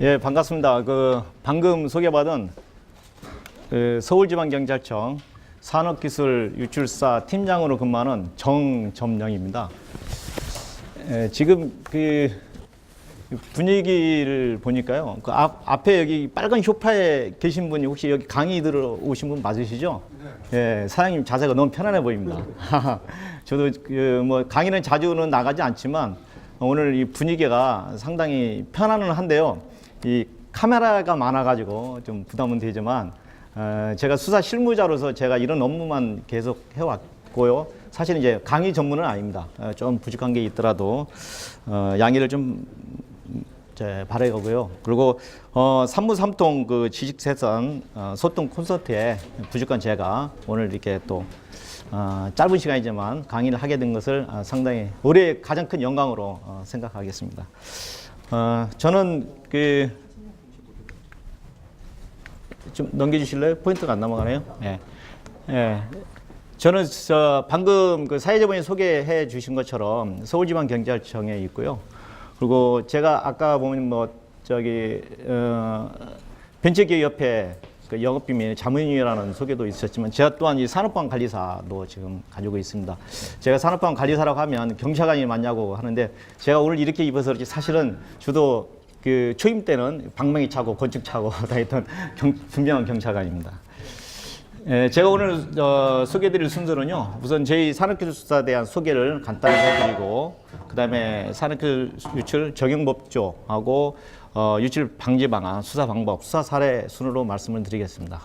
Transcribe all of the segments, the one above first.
예, 반갑습니다. 그 방금 소개받은 그 서울지방경찰청 산업기술 유출사 팀장으로 근무하는 정점영입니다. 예, 지금 그 분위기를 보니까요. 그 앞, 앞에 여기 빨간 쇼파에 계신 분이 혹시 여기 강의 들어오신 분 맞으시죠? 예, 사장님 자세가 너무 편안해 보입니다. 저도 그 뭐 강의는 자주는 나가지 않지만 오늘 이 분위기가 상당히 편안은 한데요. 이 카메라가 많아가지고 좀 부담은 되지만 어, 제가 수사 실무자로서 제가 이런 업무만 계속 해왔고요. 사실 이제 강의 전문은 아닙니다. 어, 좀 부족한 게 있더라도 어, 양해를 좀제 바라고요. 그리고 어, 삼무삼통 그 지식세선 어, 소통 콘서트에 부족한 제가 오늘 이렇게 또 어, 짧은 시간이지만 강의를 하게 된 것을 어, 상당히 올해 가장 큰 영광으로 어, 생각하겠습니다. 어, 저는 그 좀 넘겨주실래요? 포인트가 안 넘어가네요. 예. 예. 저는 저 방금 그 사회자분이 소개해 주신 것처럼 서울지방경찰청에 있고요. 그리고 제가 아까 보면 뭐 저기 어, 벤처기업협회 그 영업비밀 자문위라는 소개도 있었지만 제가 또한 이 산업보안 관리사도 지금 가지고 있습니다. 제가 산업보안 관리사라고 하면 경찰관이 맞냐고 하는데 제가 오늘 이렇게 입어서 그렇지 사실은 주도 그 초임 때는 방망이 차고 건축 차고 다녔던 경, 분명한 경찰관입니다. 예, 제가 오늘 어, 소개드릴 순서는요. 우선 저희 산업기술수사에 대한 소개를 간단히 해드리고 그다음에 산업기술 유출 적용법조하고 어, 유출 방지 방안, 수사 방법, 수사 사례 순으로 말씀을 드리겠습니다.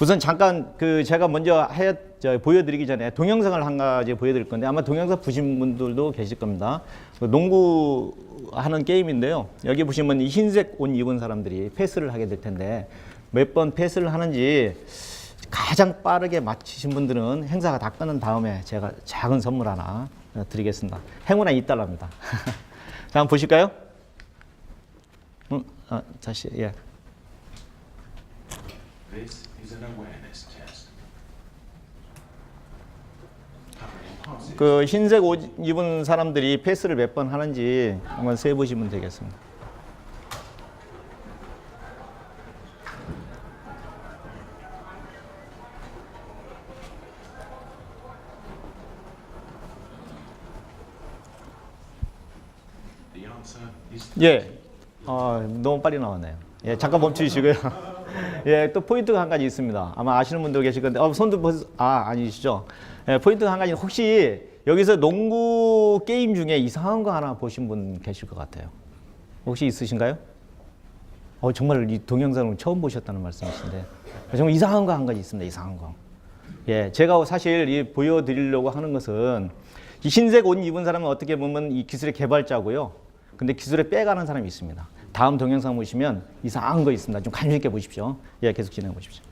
우선 잠깐 그 제가 먼저 해, 저, 보여드리기 전에 동영상을 한 가지 보여드릴 건데 아마 동영상 보신 분들도 계실 겁니다. 그 농구 하는 게임인데요. 여기 보시면 이 흰색 옷 입은 사람들이 패스를 하게 될 텐데 몇 번 패스를 하는지 가장 빠르게 맞히신 분들은 행사가 다 끝난 다음에 제가 작은 선물 하나 드리겠습니다. 행운아 2달러입니다. 자, 한번 보실까요? 음, 아, 다시, 예. This is an awareness test. Covering impulsive 그 흰색 옷 입은 사람들이 패스를 몇 번 하는지 한번 세 보시면 되겠습니다. 예. 아, 너무 빨리 나왔네요. 예, 잠깐 멈추시고요. 예, 또 포인트가 한 가지 있습니다. 아마 아시는 분도 계실 건데, 어, 손도 벌써, 아, 아니시죠? 예, 포인트가 한 가지, 혹시 여기서 농구 게임 중에 이상한 거 하나 보신 분 계실 것 같아요. 혹시 있으신가요? 어, 정말 이 동영상을 처음 보셨다는 말씀이신데, 정말 이상한 거 한 가지 있습니다, 이상한 거. 예, 제가 사실 이 보여드리려고 하는 것은 이 흰색 옷 입은 사람은 어떻게 보면 이 기술의 개발자고요. 근데 기술에 빼가는 사람이 있습니다. 다음 동영상 보시면 이상한 거 있습니다. 좀 관심 있게 보십시오. 예, 계속 진행해 보십시오.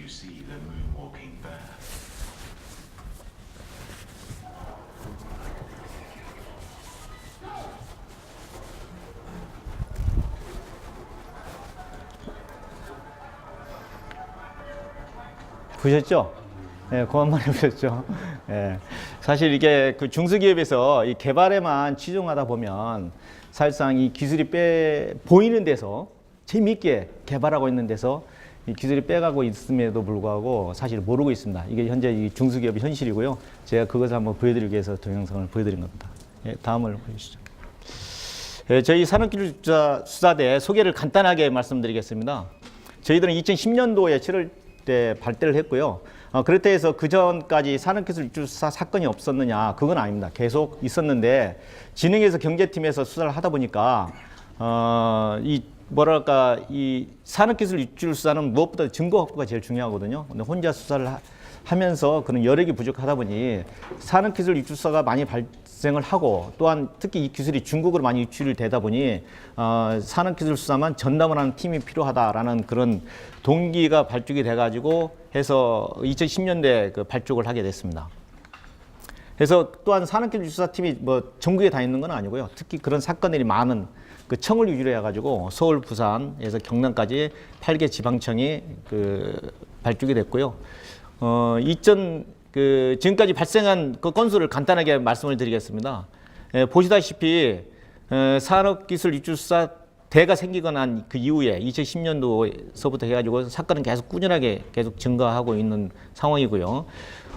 you see the moonwalking bear? 보셨죠? 예? 예. 사실 이게 그 중소기업에서 이 개발에만 치중하다 보면 사실상 이 기술이 빼, 보이는 데서 재미있게 개발하고 있는 데서 이 기술이 빼가고 있음에도 불구하고 사실 모르고 있습니다. 이게 현재 이 중소기업의 현실이고요. 제가 그것을 한번 보여드리기 위해서 동영상을 보여드린 겁니다. 예, 다음을 보여주시죠. 예, 저희 산업기술자 수사대 소개를 간단하게 말씀드리겠습니다. 저희들은 2010년도에 7월 때 발대를 했고요. 어, 그렇다 해서 그 전까지 산업기술주사 사건이 없었느냐? 그건 아닙니다. 계속 있었는데 진흥에서 경제팀에서 수사를 하다 보니까 어, 이 뭐랄까 이 산업기술 입출 수사는 무엇보다 증거 확보가 제일 중요하거든요. 근데 혼자 수사를 하, 하면서 그런 여력이 부족하다 보니 산업기술 입출사가 많이 발 생을 하고 또한 특히 이 기술이 중국으로 많이 유출이 되다 보니 어, 산업기술 수사만 전담을 하는 팀이 필요하다라는 그런 동기가 발족이 돼가지고 해서 2010년대 그 발족을 하게 됐습니다. 그래서 또한 산업기술 수사팀이 뭐 전국에 다 있는 건 아니고요. 특히 그런 사건들이 많은 그 청을 위주로 해가지고 서울, 부산에서 경남까지 8개 지방청이 그 발족이 됐고요. 어, 2000, 그 지금까지 발생한 그 건수를 간단하게 말씀을 드리겠습니다. 에, 보시다시피 에, 산업기술유출사 대가 생기고 난 그 이후에 2010년도서부터 해가지고 사건은 계속 꾸준하게 계속 증가하고 있는 상황이고요.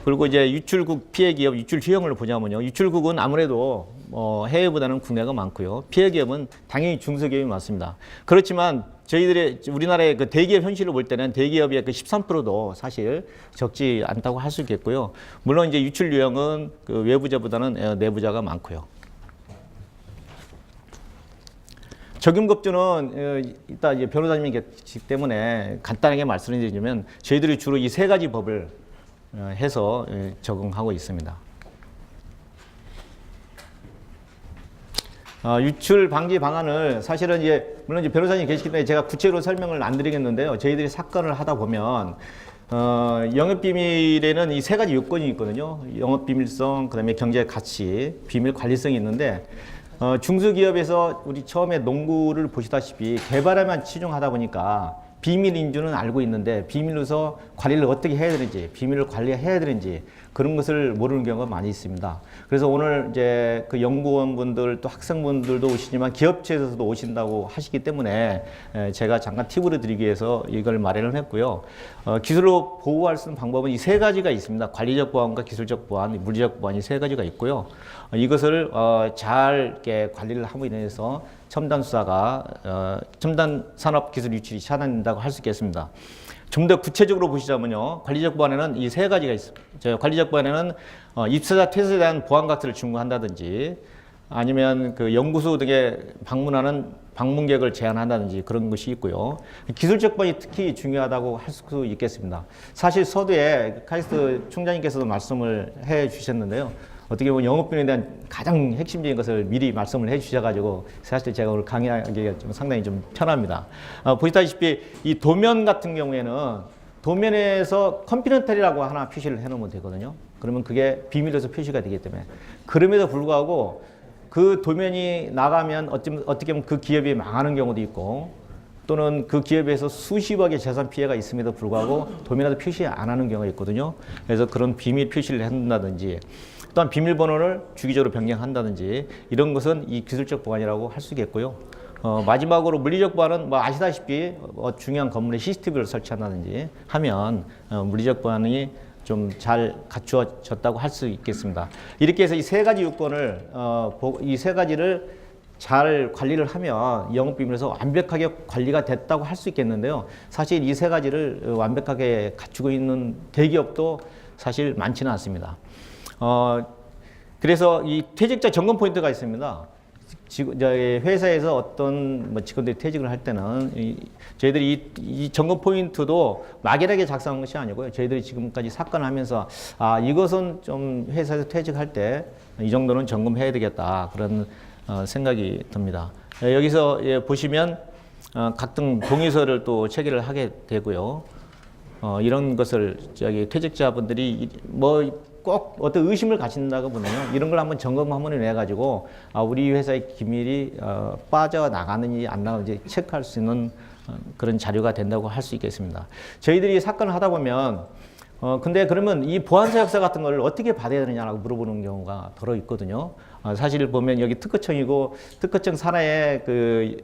그리고 이제 유출국 피해 기업 유출 유형을 보자면요. 유출국은 아무래도 어, 해외보다는 국내가 많고요. 피해 기업은 당연히 중소기업이 많습니다. 그렇지만 저희들의 우리나라의 그 대기업 현실을 볼 때는 대기업의 그 13%도 사실 적지 않다고 할 수 있겠고요. 물론 이제 유출 유형은 그 외부자보다는 어, 내부자가 많고요. 적용급주는 어, 이따 이제 변호사님이 계시기 때문에 간단하게 말씀을 드리자면 저희들이 주로 이 세 가지 법을 어, 해서 예, 적용하고 있습니다. 어, 유출 방지 방안을 사실은 이제 물론 이제 변호사님 계시기 때문에 제가 구체로 설명을 안 드리겠는데요. 저희들이 사건을 하다 보면 어, 영업 비밀에는 이 세 가지 요건이 있거든요. 영업 비밀성, 그다음에 경제 가치, 비밀 관리성이 있는데 어, 중소기업에서 우리 처음에 농구를 보시다시피 개발에만 치중하다 보니까 비밀인 줄은 알고 있는데 비밀로서 관리를 어떻게 해야 되는지 비밀을 관리해야 되는지 그런 것을 모르는 경우가 많이 있습니다. 그래서 오늘 이제 그 연구원분들 또 학생분들도 오시지만 기업체에서도 오신다고 하시기 때문에 에, 제가 잠깐 팁을 드리기 위해서 이걸 마련을 했고요. 어, 기술로 보호할 수 있는 방법은 이 세 가지가 있습니다. 관리적 보안과 기술적 보안, 물리적 보안이 세 가지가 있고요. 어, 이것을 어, 잘 이렇게 관리를 함으로 인해서 첨단 수사가 어, 첨단 산업 기술 유출이 차단된다고 할 수 있겠습니다. 좀 더 구체적으로 보시자면요. 관리적 보안에는 이 세 가지가 있습니다. 저 관리적 보안에는 어, 입사자 퇴소에 대한 보안 각서를 중구한다든지 아니면 그 연구소 등에 방문하는 방문객을 제한한다든지 그런 것이 있고요. 기술적 보안이 특히 중요하다고 할 수 있겠습니다. 사실 서두에 카이스트 총장님께서도 말씀을 해 주셨는데요. 어떻게 보면 영업비밀에 대한 가장 핵심적인 것을 미리 말씀을 해 주셔가지고 사실 제가 오늘 강의하기가 좀 상당히 좀 편합니다. 어, 보시다시피 이 도면 같은 경우에는 도면에서 컨피던탈이라고 하나 표시를 해놓으면 되거든요. 그러면 그게 비밀에서 표시가 되기 때문에 그럼에도 불구하고 그 도면이 나가면 어쩌면 어떻게 보면 그 기업이 망하는 경우도 있고 또는 그 기업에서 수십억의 재산 피해가 있음에도 불구하고 도면에도 표시 안 하는 경우가 있거든요. 그래서 그런 비밀 표시를 한다든지 또한 비밀번호를 주기적으로 변경한다든지 이런 것은 이 기술적 보안이라고 할 수 있겠고요. 어, 마지막으로 물리적 보안은 뭐 아시다시피 어, 중요한 건물에 CCTV를 설치한다든지 하면 어, 물리적 보안이 좀 잘 갖추어졌다고 할 수 있겠습니다. 이렇게 해서 이 세 가지 요건을 어, 이 세 가지를 잘 관리를 하면 영업 비밀에서 완벽하게 관리가 됐다고 할 수 있겠는데요. 사실 이 세 가지를 어, 완벽하게 갖추고 있는 대기업도 사실 많지는 않습니다. 어, 그래서 이 퇴직자 점검 포인트가 있습니다. 회사에서 어떤 뭐 직원들이 퇴직을 할 때는 이, 저희들이 이, 이 점검 포인트도 막연하게 작성한 것이 아니고요. 저희들이 지금까지 사건을 하면서 아 이것은 좀 회사에서 퇴직할 때 이 정도는 점검해야 되겠다 그런 어, 생각이 듭니다. 예, 여기서 예, 보시면 어, 각등 동의서를 또 체결을 하게 되고요. 어, 이런 것을 저기 퇴직자분들이 뭐 꼭 어떤 의심을 가진다고 보면요. 이런 걸 한번 점검 한번 해가지고 아, 우리 회사의 기밀이 어, 빠져나가는지 안 나가는지 체크할 수 있는 어, 그런 자료가 된다고 할 수 있겠습니다. 저희들이 사건을 하다 보면 어, 근데 그러면 이 보안사 역사 같은 걸 어떻게 받아야 되느냐라고 물어보는 경우가 더러 있거든요. 어, 사실 보면 여기 특허청이고 특허청 산하에 그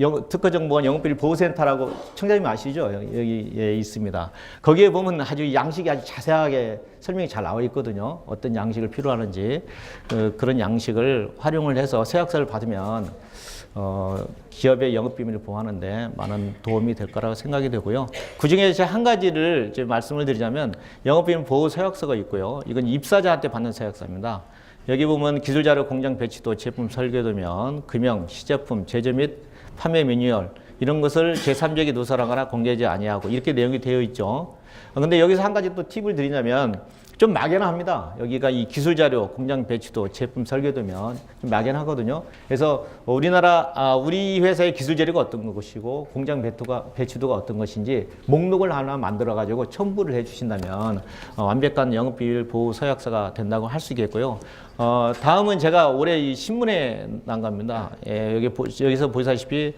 영, 특허정보원 영업비밀 보호센터라고 청장님 아시죠? 여기 에 있습니다. 거기에 보면 아주 양식이 아주 자세하게 설명이 잘 나와 있거든요. 어떤 양식을 필요하는지 그, 그런 양식을 활용을 해서 서약서를 받으면 어, 기업의 영업비밀을 보호하는데 많은 도움이 될 거라고 생각이 되고요. 그 중에 한 가지를 말씀을 드리자면 영업비밀 보호 서약서가 있고요. 이건 입사자한테 받는 서약서입니다. 여기 보면 기술자료 공장 배치도 제품 설계도면 금형, 시제품, 제조 및 판매 매뉴얼 이런 것을 제3자에게 누설하거나 공개하지 아니하고 이렇게 내용이 되어 있죠. 어, 근데 여기서 한 가지 또 팁을 드리자면 좀 막연합니다. 여기가 이 기술 자료, 공장 배치도, 제품 설계도면 좀 막연하거든요. 그래서 우리나라, 아, 우리 회사의 기술 자료가 어떤 것이고 공장 배토가, 배치도가 어떤 것인지 목록을 하나 만들어 가지고 첨부를 해 주신다면 어, 완벽한 영업비율 보호 서약서가 된다고 할 수 있겠고요. 어, 다음은 제가 올해 이 신문에 난 겁니다. 예, 여기 보, 여기서 보시다시피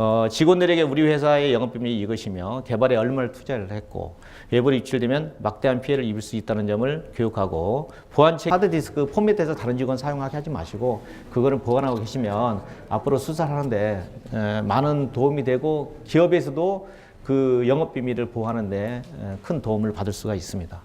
어, 직원들에게 우리 회사의 영업비밀이 이것이며 개발에 얼마를 투자를 했고 외부로 유출되면 막대한 피해를 입을 수 있다는 점을 교육하고 보안체 하드디스크 포맷해서 다른 직원 사용하게 하지 마시고 그거를 보관하고 계시면 앞으로 수사를 하는데 에, 많은 도움이 되고 기업에서도 그 영업비밀을 보호하는데 에, 큰 도움을 받을 수가 있습니다.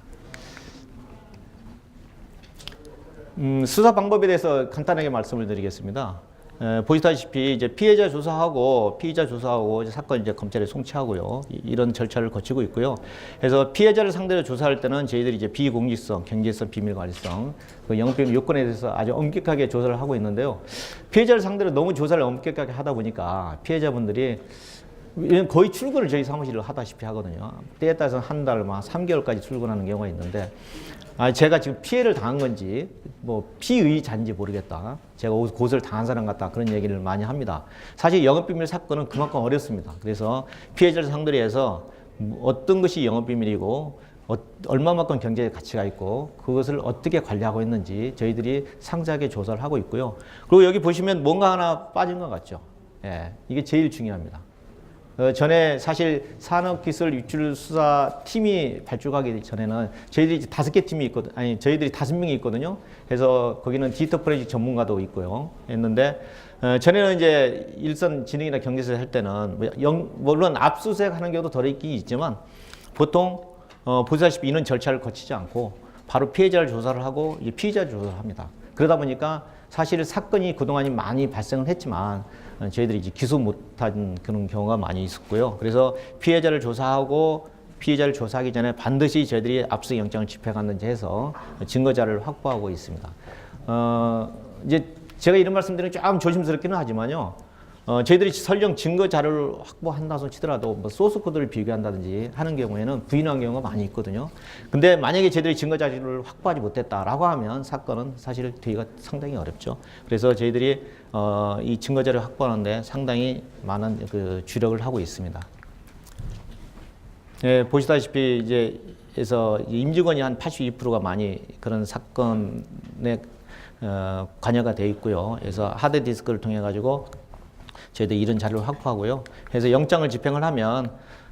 음, 수사 방법에 대해서 간단하게 말씀을 드리겠습니다. 에, 보시다시피 이제 피해자 조사하고 피의자 조사하고 이제 사건 이제 검찰에 송치하고요 이- 이런 절차를 거치고 있고요. 그래서 피해자를 상대로 조사할 때는 저희들이 이제 비공개성, 경제성, 비밀관리성 그 영업비밀 요건에 대해서 아주 엄격하게 조사를 하고 있는데요. 피해자를 상대로 너무 조사를 엄격하게 하다 보니까 피해자분들이 거의 출근을 저희 사무실로 하다시피 하거든요. 때에 따라서는 한 달, 막 3개월까지 출근하는 경우가 있는데, 아, 제가 지금 피해를 당한 건지, 뭐, 피의자인지 모르겠다. 제가 고- 고소를 당한 사람 같다. 그런 얘기를 많이 합니다. 사실 영업비밀 사건은 그만큼 어렵습니다. 그래서 피해자를 상대로 해서 뭐 어떤 것이 영업비밀이고, 어, 얼마만큼 경제의 가치가 있고 그것을 어떻게 관리하고 있는지 저희들이 상세하게 조사를 하고 있고요. 그리고 여기 보시면 뭔가 하나 빠진 것 같죠. 예, 이게 제일 중요합니다. 어, 전에 사실 산업기술 유출 수사 팀이 발족하기 전에는 저희들이 다섯 개 팀이 있거든, 아니 저희들이 다섯 명이 있거든요. 그래서 거기는 디지털 포렌식 전문가도 있고요. 했는데 어, 전에는 이제 일선 진흥이나 경제에서 할 때는 뭐 영- 물론 압수수색 하는 경우도 덜 있긴 있지만 보통 어, 보시다시피 이런 절차를 거치지 않고 바로 피해자를 조사를 하고 피의자를 조사를 합니다. 그러다 보니까 사실 사건이 그동안이 많이 발생을 했지만 어, 저희들이 이제 기소 못한 그런 경우가 많이 있었고요. 그래서 피해자를 조사하고 피해자를 조사하기 전에 반드시 저희들이 압수 영장을 집행하는지 해서 증거 자료를 확보하고 있습니다. 어, 이제 제가 이런 말씀드리는 좀 조심스럽기는 하지만요. 어, 저희들이 설령 증거 자료를 확보한다고 치더라도 뭐 소스 코드를 비교한다든지 하는 경우에는 부인한 경우가 많이 있거든요. 근데 만약에 저희들이 증거 자료를 확보하지 못했다라고 하면 사건은 사실 되기가 상당히 어렵죠. 그래서 저희들이 어, 이 증거 자료 확보하는데 상당히 많은 그 주력을 하고 있습니다. 예, 보시다시피 이제 에서 임직원이 한 82%가 많이 그런 사건에 어, 관여가 돼 있고요. 그래서 하드 디스크를 통해 가지고 저희들 이런 자료를 확보하고요. 그래서 영장을 집행을 하면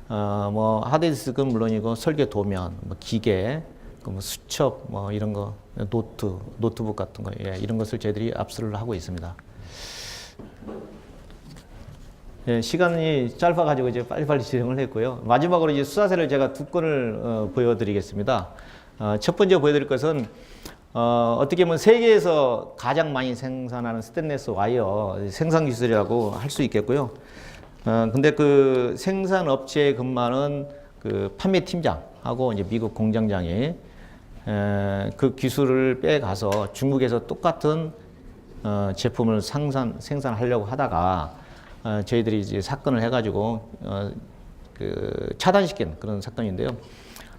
어, 뭐 하드 디스크는 물론이고 설계 도면, 뭐 기계, 그뭐 수첩, 뭐 이런 거 노트, 노트북 같은 거 예, 이런 것을 저희들이 압수를 하고 있습니다. 예, 시간이 짧아가지고 이제 빨리빨리 진행을 했고요. 마지막으로 이제 수사세를 제가 두 건을 어, 보여드리겠습니다. 어, 첫 번째 보여드릴 것은 어, 어떻게 보면 세계에서 가장 많이 생산하는 스테인레스 와이어 생산 기술이라고 할 수 있겠고요. 어, 근데 그 생산 업체에 근무하는 그 판매 팀장하고 이제 미국 공장장이 에, 그 기술을 빼가서 중국에서 똑같은 어, 제품을 생산 생산하려고 하다가 어, 저희들이 이제 사건을 해가지고 어, 그 차단시킨 그런 사건인데요.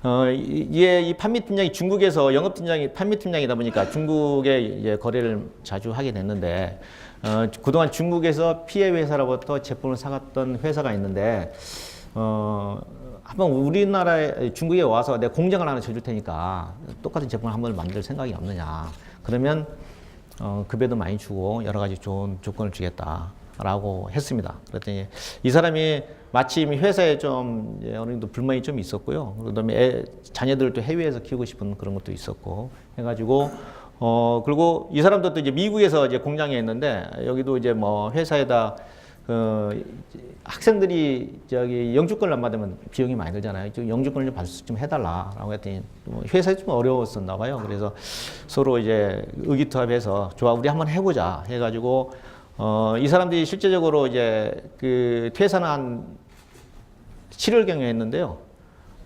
어, 이- 이에 이 판매 팀장이 중국에서 영업 팀장이 판매 팀장이다 보니까 중국에 이제 거래를 자주 하게 됐는데 어, 그동안 중국에서 피해 회사로부터 제품을 사갔던 회사가 있는데 어, 한번 우리나라에 중국에 와서 내 공장을 하나 지어줄 테니까 똑같은 제품을 한번 만들 생각이 없느냐. 그러면 어, 급여도 많이 주고 여러 가지 좋은 조건을 주겠다 라고 했습니다. 그랬더니 이 사람이 마침 회사에 좀 어느 정도 불만이 좀 있었고요. 그다음에 애, 자녀들도 해외에서 키우고 싶은 그런 것도 있었고 해가지고 어 그리고 이 사람도 또 이제 미국에서 이제 공장에 있는데 여기도 이제 뭐 회사에다 그 학생들이 저기 영주권을 안 받으면 비용이 많이 들잖아요. 좀 영주권을 좀 받을 수좀 해달라라고 했더니 뭐 회사에 좀 어려웠었나 봐요. 그래서 서로 이제 의기투합해서 좋아 우리 한번 해보자 해가지고 어, 이 사람들이 실제적으로 이제 그 퇴사는 한 7월경에 했는데요.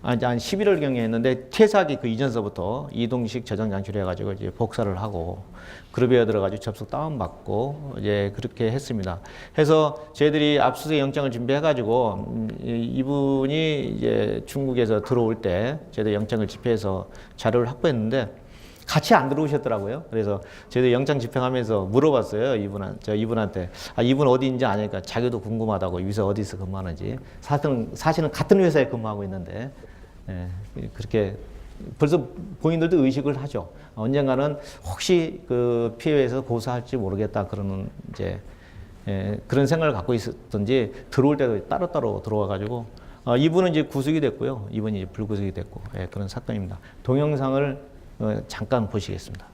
아니, 한 11월경에 했는데 퇴사하기 그 이전서부터 이동식 저장 장치를 해가지고 이제 복사를 하고 그룹에 들어가지고 접속 다운받고 이제 그렇게 했습니다. 해서 저희들이 압수수색 영장을 준비해가지고 음, 이- 이분이 이제 중국에서 들어올 때 저희들 영장을 집행해서 자료를 확보했는데 같이 안 들어오셨더라고요. 그래서 저희도 영장 집행하면서 물어봤어요. 이분한 저 이분한테 아 이분 어디인지 아니까 자기도 궁금하다고 여기서 어디서 근무하는지 사실은 사실은 같은 회사에 근무하고 있는데 예, 그렇게 벌써 본인들도 의식을 하죠. 언젠가는 혹시 그 피해에서 고소할지 모르겠다 그러는 이제 예, 그런 생각을 갖고 있었던지 들어올 때도 따로따로 들어와 가지고 어, 이분은 이제 구속이 됐고요. 이분이 이제 불구속이 됐고 예, 그런 사건입니다. 동영상을 어, 잠깐 보시겠습니다.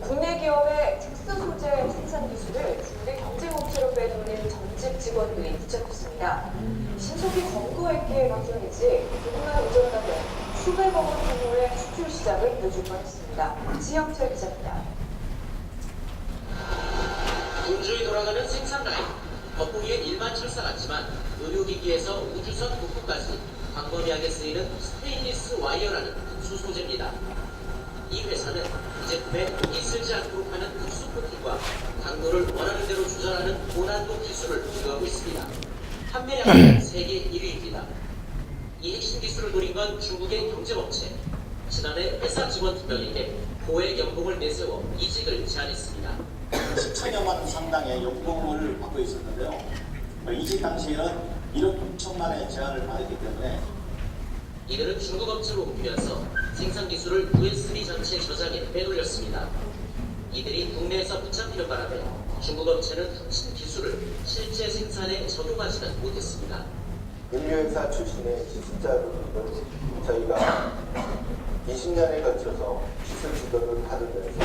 국내 기업의 특수 소재 생산 기술을 국내 경쟁 업체로 빼돌린 전직 직원들이 붙잡혔습니다. 신속히 검거했기에 막전이지 조금만 운전하면 수백억 원 규모의 수출 시장을 늦을 뻔했습니다. 지영철 기자입니다. 분주히 돌아가는 생산 라인. 겉보기엔 일반 철사 같지만 의료기기에서 우주선 부품까지 광범위하게 쓰이는 스테인리스 와이어라는 특수 소재입니다. 이 회사는 이 제품에 독이 쓸지 않도록 하는 특수 코팅과 강도를 원하는 대로 조절하는 고난도 기술을 보유하고 있습니다. 판매량은 세계 1위입니다. 이 핵심 기술을 노린 건 중국의 경제업체. 지난해 회사 직원 두 명에게 고액 연봉을 내세워 이직을 제안했습니다. 10천여만 원 상당의 연봉을 받고 있었는데요. 이직 당시에는 1억 6천만 원의 제한을 받았기 때문에 이들은 중국 업체로 옮기면서 생산 기술을 USB 전체 저장에 빼돌렸습니다. 이들이 국내에서 붙잡히는 바람에 중국 업체는 훔친 기술을 실제 생산에 적용하지는 못했습니다. 인류회사 출신의 기술자로는 저희가 20년에 걸쳐서 기술 지도를 받으면서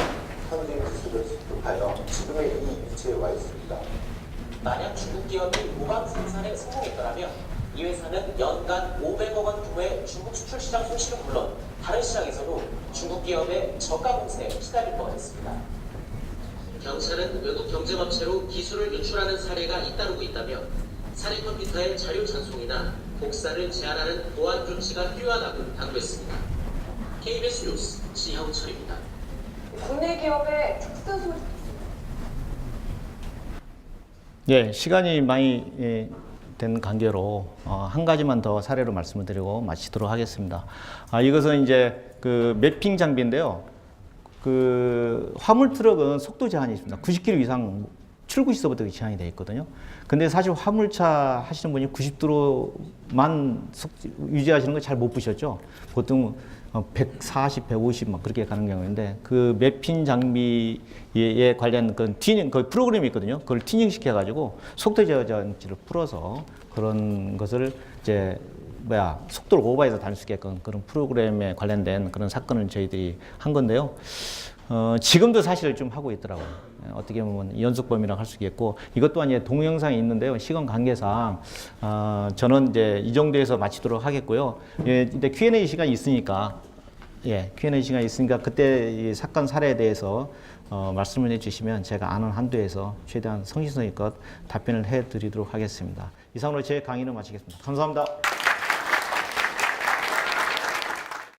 현재 기술을 습득하여 지금의 이 위치에 와 있습니다. 만약 중국 기업이 모방 생산에 성공했더라면 이 회사는 연간 500억 원 규모의 중국 수출 시장 손실은 물론 다른 시장에서도 중국 기업의 저가 공세에 시달릴 뻔했습니다. 경찰은 외국 경쟁업체로 기술을 유출하는 사례가 잇따르고 있다며 사례 컴퓨터의 자료 전송이나 복사를 제한하는 보안 조치가 필요하다고 당부했습니다. KBS 뉴스 지하우철입니다. 국내 기업의 특수 소재 예, 시간이 많이 예, 된 관계로 어, 한 가지만 더 사례로 말씀을 드리고 마치도록 하겠습니다. 아, 이것은 이제 그 매핑 장비인데요. 그 화물 트럭은 속도 제한이 있습니다. 90km 이상 출구 시서부터 제한이 되어 있거든요. 근데 사실 화물차 하시는 분이 90도로만 유지하시는 거잘못 보셨죠? 보통 어, 140, 150 막 그렇게 가는 경우인데 그 매핀 장비에 관련 그 튜닝 그 프로그램이 있거든요. 그걸 튜닝 시켜 가지고 속도 저장치를 풀어서 그런 것을 이제 뭐야 속도를 오버해서 다닐 수 있게끔 그런 프로그램에 관련된 그런 사건을 저희들이 한 건데요. 어, 지금도 사실 좀 하고 있더라고요. 예, 어떻게 보면 연속범이라고 할수 있겠고 이것 또한 이제 동영상이 있는데요. 시간 관계상 어, 저는 이제 이 정도에서 마치도록 하겠고요. 예, 이제 Q&A 시간이 있으니까 예, Q&A 시간이 있으니까 그때 이 사건 사례에 대해서 어, 말씀을 해주시면 제가 아는 한도에서 최대한 성실성의껏 답변을 해드리도록 하겠습니다. 이상으로 제 강의를 마치겠습니다. 감사합니다.